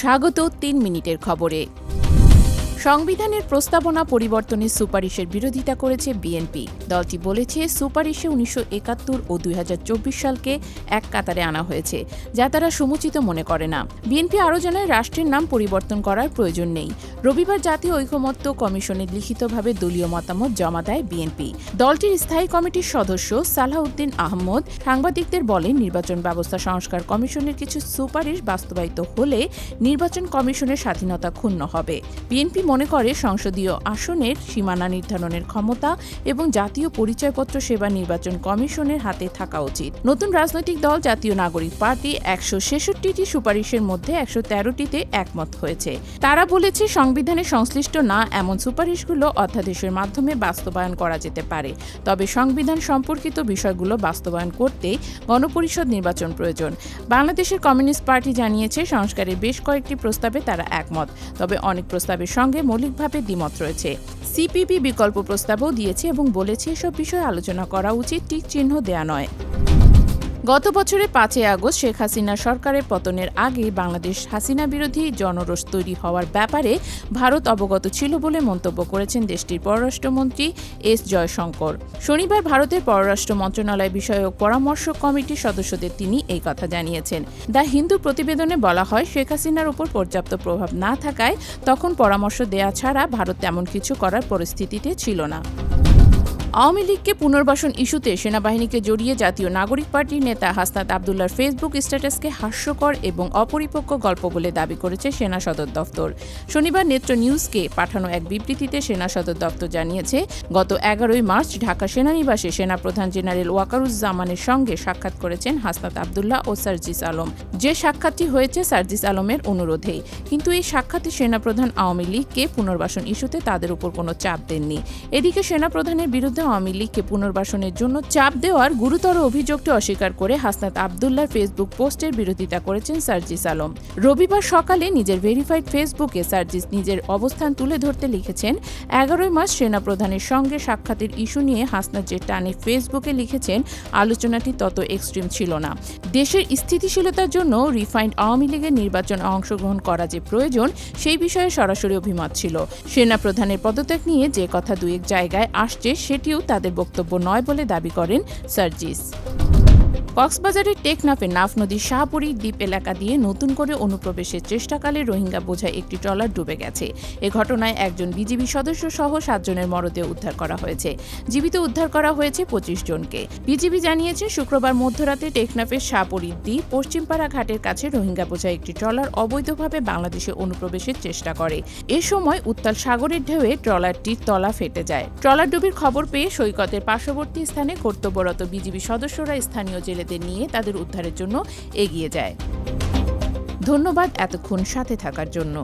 স্বাগত তিন মিনিটের খবরে। সংবিধানের প্রস্তাবনা পরিবর্তনের সুপারিশের বিরোধিতা করেছে বিএনপি। দলটি বলেছে, সুপারিশে উনিশশো একাত্তর ও দুই সালকে এক কাতারে আনা হয়েছে, যা তারা সমুচিত মনে করে না। বিএনপি আরও জানায়, রাষ্ট্রের নাম পরিবর্তন করার প্রয়োজন নেই। রবিবার জাতীয় ঐকমত্য কমিশনে লিখিতভাবে দলীয় মতামত জমা দেয় বিএনপি। দলটির স্থায়ী কমিটির সদস্য সালাহউদ্দিন আহমদ সাংবাদিকদের বলেন, নির্বাচন ব্যবস্থা সংস্কার কমিশনের কিছু সুপারিশ বাস্তবায়িত হলে নির্বাচন কমিশনের স্বাধীনতা ক্ষুণ্ণ হবে। বিএনপি মনে করে সংসদীয় আসনের সীমানা নির্ধারণের ক্ষমতা এবং জাতীয় পরিচয়পত্র সেবা নির্বাচন কমিশনের হাতে থাকা উচিত। নতুন রাজনৈতিক দল, জাতীয় নাগরিক পার্টি একশো ছেষট্টিটি সুপারিশের মধ্যে একশো তেরোটিতে একমত হয়েছে। তারা বলেছে, সংবিধানে সংশ্লিষ্ট না এমন সুপারিশগুলো অধ্যাদেশের মাধ্যমে বাস্তবায়ন করা যেতে পারে। তবে সংবিধান সম্পর্কিত বিষয়গুলো বাস্তবায়ন করতে গণপরিষদ নির্বাচন প্রয়োজন। বাংলাদেশের কমিউনিস্ট পার্টি জানিয়েছে, সংস্কারের বেশ কয়েকটি প্রস্তাবে তারা একমত। তবে অনেক প্রস্তাবের সঙ্গে মৌলিকভাবে দ্বিমত রয়েছে। সিপিপি বিকল্প প্রস্তাবও দিয়েছে এবং বলেছে, এসব বিষয়ে আলোচনা করা উচিত টিক চিহ্ন দেয়া নয়। গত বছরে পাঁচই আগস্ট শেখ হাসিনা সরকারের পতনের আগে বাংলাদেশ হাসিনা বিরোধী জনরোষ তৈরি হওয়ার ব্যাপারে ভারত অবগত ছিল বলে মন্তব্য করেছেন দেশটির পররাষ্ট্রমন্ত্রী এস জয়শঙ্কর। শনিবার ভারতের পররাষ্ট্র মন্ত্রণালয় বিষয়ক পরামর্শ কমিটির সদস্যদের তিনি এই কথা জানিয়েছেন। দ্য হিন্দু প্রতিবেদনে বলা হয়, শেখ হাসিনার উপর পর্যাপ্ত প্রভাব না থাকায় তখন পরামর্শ দেয়া ছাড়া ভারত তেমন কিছু করার পরিস্থিতিতে ছিল না। আওয়ামী লীগকে পুনর্বাসন ইস্যুতে সেনাবাহিনীকে জড়িয়ে জাতীয় নাগরিক পার্টির নেতা হাসনাত আবদুল্লার ফেসবুক স্ট্যাটাসকে হাস্যকর এবং অপরিপক্ক গল্প বলে দাবি করেছে সেনা সদর দফতর শনিবার নেত্র নিউজকে পাঠানো এক বিবৃতিতে সেনা সদর দফতর জানিয়েছে, গত এগারোই মার্চ ঢাকা সেনানিবাসে সেনাপ্রধান জেনারেল ওয়াকারুজ্জামানের সঙ্গে সাক্ষাৎ করেছেন হাসনাত আবদুল্লাহ ও সার্জিস আলম। যে সাক্ষাৎটি হয়েছে সার্জিস আলমের অনুরোধে। কিন্তু এই সাক্ষাতে সেনাপ্রধান আওয়ামী লীগকে পুনর্বাসন ইস্যুতে তাদের উপর কোনো চাপ দেননি। এদিকে সেনাপ্রধানের বিরুদ্ধে আওয়ামী লীগকে পুনর্বাসনের জন্য চাপ দেওয়ার গুরুতর অভিযোগটি অস্বীকার করে হাসনাত আবদুল্লার ফেসবুক পোস্টের বিরোধিতা করেছেন সার্জিস আলম। রবিবার সকালে নিজের ভেরিফাইড ফেসবুকে সার্জিস নিজের অবস্থান তুলে ধরতে লিখেছেন, এগারোই মাস সেনাপ্রধানের সঙ্গে সাক্ষাতের ইস্যু নিয়ে হাসনাত যে টানে ফেসবুকে লিখেছেন, আলোচনাটি তত এক্সট্রিম ছিল না। দেশের স্থিতিশীলতার জন্য রিফাইন্ড আওয়ামী লীগের নির্বাচনে অংশগ্রহণ করা যে প্রয়োজন, সেই বিষয়ে সরাসরি অভিমত ছিল। সেনাপ্রধানের পদত্যাগ নিয়ে যে কথা দুয়েক জায়গায় আসছে সেটিও তাদের বক্তব্য নয় বলে দাবি করেন সার্জিস। কক্সবাজারের টেকনাফে নাফ নদীর শাহপুরী দ্বীপ এলাকা দিয়ে নতুন করে অনুপ্রবেশের চেষ্টাকালে রোহিঙ্গা বোঝায় একটি ট্রলার ডুবে গেছে। এ ঘটনায় একজন বিজিবি সদস্য সহ সাতজনের মরদেহ উদ্ধার করা হয়েছে। জীবিত উদ্ধার করা হয়েছে পঁচিশ জনকে। বিজিবি জানিয়েছে, শুক্রবার মধ্যরাতে টেকনাফের শাহপুরী দ্বীপ পশ্চিমপাড়া ঘাটের কাছে রোহিঙ্গা বোঝায় একটি ট্রলার অবৈধভাবে বাংলাদেশে অনুপ্রবেশের চেষ্টা করে। এ সময় উত্তাল সাগরের ঢেউয়ে ট্রলারটির তলা ফেটে যায়। ট্রলার ডুবির খবর পেয়ে সৈকতের পার্শ্ববর্তী স্থানে কর্তব্যরত বিজিবি সদস্যরা স্থানীয় জেলেদের নিয়ে তাদের উদ্ধারের জন্য এগিয়ে যায়। ধন্যবাদ এতক্ষণ সাথে থাকার জন্য।